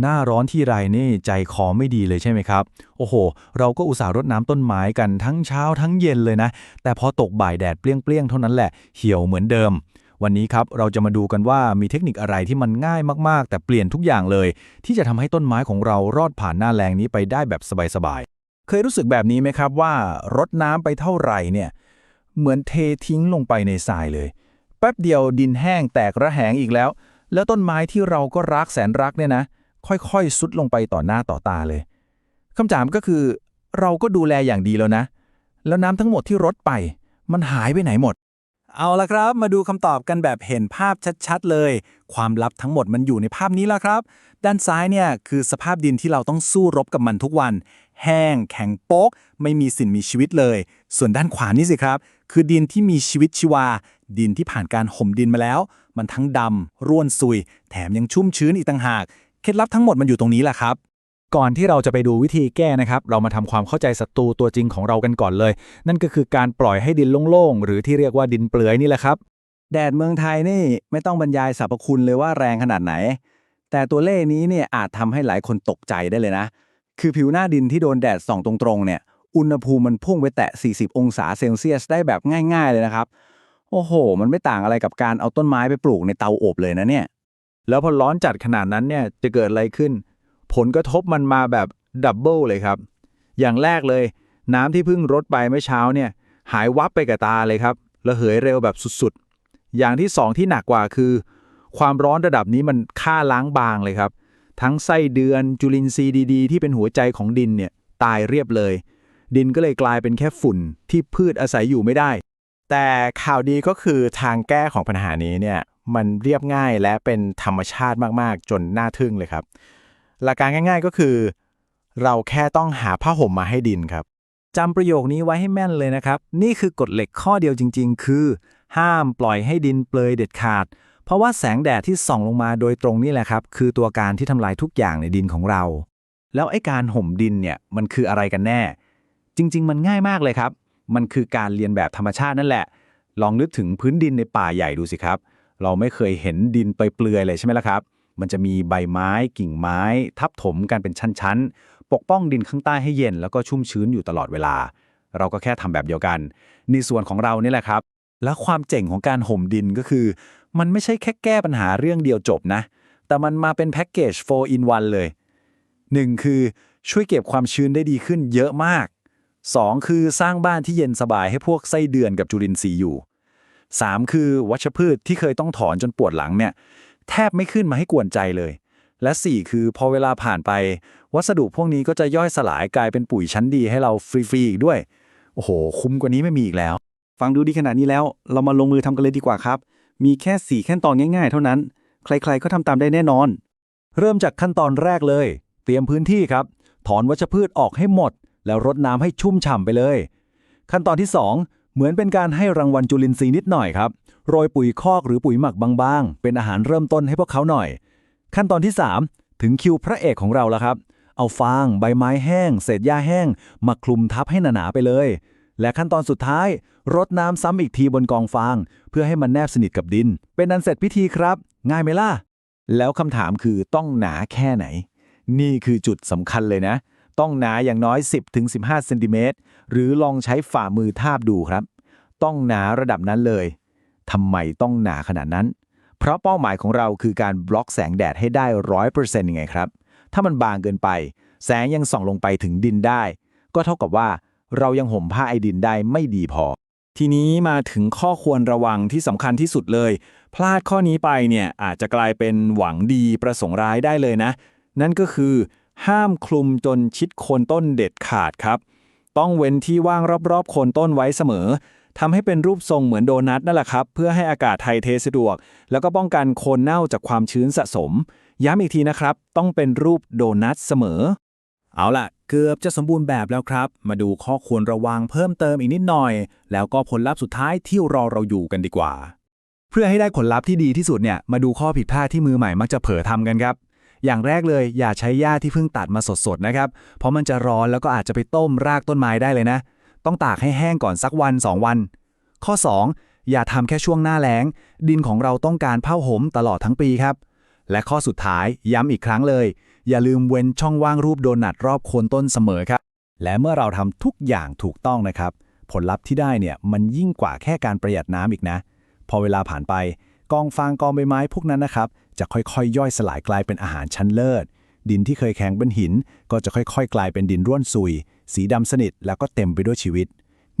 หน้าร้อนที่ไรนี่ใจคอไม่ดีเลยใช่ไหมครับ โอ้โห เราก็อุตส่าห์รดน้ำต้นไม้กันทั้งเช้าทั้งเย็นเลยนะ แต่พอตกบ่ายแดดเปรี้ยงๆเท่านั้นแหละเหี่ยวเหมือนเดิม วันนี้ครับเราจะมาดูกันว่ามีเทคนิคอะไรที่มันง่ายมากๆ แต่เปลี่ยนทุกอย่างเลย ที่จะทำให้ต้นไม้ของเรารอดผ่านหน้าแรงนี้ไปได้แบบสบายๆ เคยรู้สึกแบบนี้ไหมครับว่ารดน้ำไปเท่าไหร่เนี่ยเหมือนเททิ้งลงไปในทรายเลย แป๊บเดียวดินแห้งแตกระแหงอีกแล้ว แล้วต้นไม้ที่เราก็รักแสนรักเนี่ยนะ ค่อยๆซุดลงไปต่อหน้าต่อตาเลยคำถามก็คือ เราก็ดูแลอย่างดีแล้วนะ แล้วน้ำทั้งหมดที่รดไป มันหายไปไหนหมด เอาละครับ มาดูคำตอบกันแบบเห็นภาพชัดๆเลย ความลับทั้งหมดมันอยู่ในภาพนี้แล้วครับ ด้านซ้ายเนี่ยคือสภาพดินที่เราต้องสู้รบกับมันทุกวัน แห้ง แข็งโป๊ก ไม่มีสิ่งมีชีวิตเลย ส่วนด้านขวานี่สิครับ คือดินที่มีชีวิตชีวา ดินที่ผ่านการห่มดินมาแล้ว มันทั้งดำร่วนซุย แถมยังชุ่มชื้นอีกต่างหาก เคล็ดลับทั้งหมดมันอยู่ตรงนี้แหละครับ ก่อนที่เราจะไปดูวิธีแก้นะครับ เรามาทำความเข้าใจศัตรูตัวจริงของเรากันก่อนเลย นั่นก็คือการปล่อยให้ดินโล่งๆ หรือที่เรียกว่าดินเปลือยนี่แหละครับ แดดเมืองไทยนี่ไม่ต้องบรรยายสรรพคุณเลยว่าแรงขนาดไหน แต่ตัวเลขนี้เนี่ยอาจทำให้หลายคนตกใจได้เลยนะ คือผิวหน้าดินที่โดนแดดส่องตรงๆเนี่ย อุณหภูมิมันพุ่งไปแตะ 40 องศาเซลเซียสได้แบบง่าย ๆเลยนะครับ โอ้โห มันไม่ต่างอะไรกับการเอาต้นไม้ไปปลูกในเตาอบเลยนะเนี่ย แล้วพอร้อนจัดขนาดนั้นเนี่ยจะเกิดอะไรขึ้น ผลกระทบมันมาแบบดับเบิลเลยครับ อย่างแรกเลย น้ำที่เพิ่งรดไปเมื่อเช้าเนี่ยหายวับไปกับตาเลยครับระเหยเร็วแบบสุดๆ อย่างที่สองที่หนักกว่าคือ ความร้อนระดับนี้มันฆ่าล้างบางเลยครับ ทั้งไส้เดือนจุลินทรีย์ดีๆ ที่เป็นหัวใจของดินเนี่ยตายเรียบเลย ดินก็เลยกลายเป็นแค่ฝุ่นที่พืชอาศัยอยู่ไม่ได้ แต่ข่าวดีก็คือทางแก้ของปัญหานี้เนี่ย มันเรียบง่ายและเป็นธรรมชาติมากๆ จนน่าทึ่งเลยครับ หลักการง่าย ๆก็คือ เราแค่ต้องหาผ้าห่มมาให้ดินครับจำประโยคนี้ไว้ให้แม่นเลยนะครับ นี่คือกฎเหล็กข้อเดียวจริง ๆ คือ ห้ามปล่อยให้ดินเปลยเด็ดขาด เพราะว่าแสงแดดที่ส่องลงมาโดยตรงนี่แหละครับ คือตัวการที่ทำลายทุกอย่างในดินของเรา แล้วไอ้การห่มดินเนี่ยมันคืออะไรกันแน่ จริง ๆ มันง่ายมากเลยครับ มันคือการเรียนแบบธรรมชาตินั่นแหละ ลองนึกถึงพื้นดินในป่าใหญ่ดูสิครับ เราไม่เคยเห็นดินไปเปลือยเลยใช่ไหมล่ะครับ มันจะมีใบไม้กิ่งไม้ ทับถมกันเป็นชั้นๆ ปกป้องดินข้างใต้ให้เย็นแล้วก็ชุ่มชื้นอยู่ตลอดเวลา เราก็แค่ทำแบบเดียวกันในส่วนของเรานี่แหละครับ และความเจ๋งของการห่มดินก็คือ มันไม่ใช่แค่แก้ปัญหาเรื่องเดียวจบนะ แต่มันมาเป็นแพ็กเกจ4 in 1เลย 1 คือช่วยเก็บความชื้นได้ดีขึ้นเยอะมาก 2 คือสร้างบ้านที่เย็นสบายให้พวกไส้เดือนกับจุลินทรีย์อยู่ 3 คือวัชพืชที่เคยต้องถอนจนปวดหลังเนี่ยแทบไม่ขึ้นมาให้กวนใจเลย และ 4 คือพอเวลาผ่านไป วัสดุพวกนี้ก็จะย่อยสลายกลายเป็นปุ๋ยชั้นดีให้เราฟรีๆอีกด้วย โอ้โห คุ้มกว่านี้ไม่มีอีกแล้ว ฟังดูดีขนาดนี้แล้ว เรามาลงมือทำกันเลยดีกว่าครับ มีแค่ 4 ขั้นตอนง่ายๆ เท่านั้น ใครๆก็ทำตามได้แน่นอน เริ่มจากขั้นตอนแรกเลย เตรียมพื้นที่ครับ ถอนวัชพืชออกให้หมด แล้วรดน้ำให้ชุ่มฉ่ำไปเลย ขั้นตอนที่ 2 เหมือนเป็นการให้รางวัลจุลินทรีย์นิดหน่อยครับ โรยปุ๋ยคอกหรือปุ๋ยหมักบางๆ เป็นอาหารเริ่มต้นให้พวกเขาหน่อย ขั้นตอนที่ 3 ถึงคิวพระเอกของเราแล้วครับ เอาฟาง ใบไม้แห้ง เศษหญ้าแห้ง มาคลุมทับให้หนาๆไปเลย และขั้นตอนสุดท้าย รดน้ำซ้ำอีกทีบนกองฟาง เพื่อให้มันแนบสนิทกับดิน เป็นอันเสร็จพิธีครับ ง่ายไหมล่ะ แล้วคำถามคือต้องหนาแค่ไหน นี่คือจุดสำคัญเลยนะ ต้องหนาอย่างน้อย 10-15เซนติเมตรหรือลองใช้ฝ่ามือทาบดูครับ ต้องหนาระดับนั้นเลยทำไมต้องหนาขนาดนั้น เพราะเป้าหมายของเราคือการบล็อกแสงแดดให้ได้ร้อยเปอร์เซ็นต์ยังไงครับ ถ้ามันบางเกินไป แสงยังส่องลงไปถึงดินได้ ก็เท่ากับว่าเรายังห่มผ้าไอดินได้ไม่ดีพอ ทีนี้มาถึงข้อควรระวังที่สำคัญที่สุดเลย พลาดข้อนี้ไปเนี่ยอาจจะกลายเป็นหวังดีประสงค์ร้ายได้เลยนะ นั่นก็คือ ห้ามคลุมจนชิดโคนต้นเด็ดขาดครับ ต้องเว้นที่ว่างรอบๆโคนต้นไว้เสมอทำให้เป็นรูปทรงเหมือนโดนัทนั่นแหละครับ เพื่อให้อากาศไทยเทสะดวก แล้วก็ป้องกันโคนเน่าจากความชื้นสะสม ย้ำอีกทีนะครับ ต้องเป็นรูปโดนัทเสมอ เอาล่ะ เกือบจะสมบูรณ์แบบแล้วครับ มาดูข้อควรระวังเพิ่มเติมอีกนิดหน่อย แล้วก็ผลลัพธ์สุดท้ายที่รอเราอยู่กันดีกว่า เพื่อให้ได้ผลลัพธ์ที่ดีที่สุดเนี่ยมาดูข้อผิดพลาดที่มือใหม่มักจะเผลอทำกันครับ อย่างแรกเลยอย่าใช้หญ้าที่เพิ่งตัดมาสดๆนะครับ เพราะมันจะร้อนแล้วก็อาจจะไปต้มรากต้นไม้ได้เลยนะ ต้องตากให้แห้งก่อนสักวัน 2 วัน ข้อ 2 อย่าทำแค่ช่วงหน้าแล้ง ดินของเราต้องการผ้าห่มตลอดทั้งปีครับ และข้อสุดท้ายย้ำอีกครั้งเลย อย่าลืมเว้นช่องว่างรูปโดนัทรอบโคนต้นเสมอครับ และเมื่อเราทำทุกอย่างถูกต้องนะครับ ผลลัพธ์ที่ได้เนี่ยมันยิ่งกว่าแค่การประหยัดน้ำอีกนะ พอเวลาผ่านไปกองฟางกองใบไม้พวกนั้นนะครับ จะค่อยๆ ย่อยสลายกลายเป็นอาหารชั้นเลิศ ดินที่เคยแข็งเป็นหิน ก็จะค่อยๆ กลายเป็นดินร่วนซุย สีดำสนิทแล้วก็เต็มไปด้วยชีวิต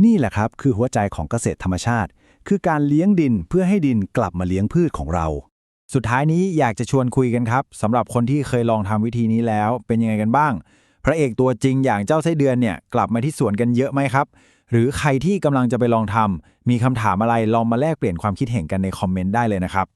นี่แหละครับคือหัวใจของเกษตรธรรมชาติ คือการเลี้ยงดินเพื่อให้ดินกลับมาเลี้ยงพืชของเรา สุดท้ายนี้อยากจะชวนคุยกันครับสำหรับคนที่เคยลองทำวิธีนี้แล้ว เป็นยังไงกันบ้าง พระเอกตัวจริงอย่างเจ้าไส้เดือนเนี่ยกลับมาที่สวนกันเยอะไหมครับหรือใครที่กำลังจะไปลองทำ มีคำถามอะไรลองมาแลกเปลี่ยนความคิดเห็นกันในคอมเมนต์ได้เลยนะครับ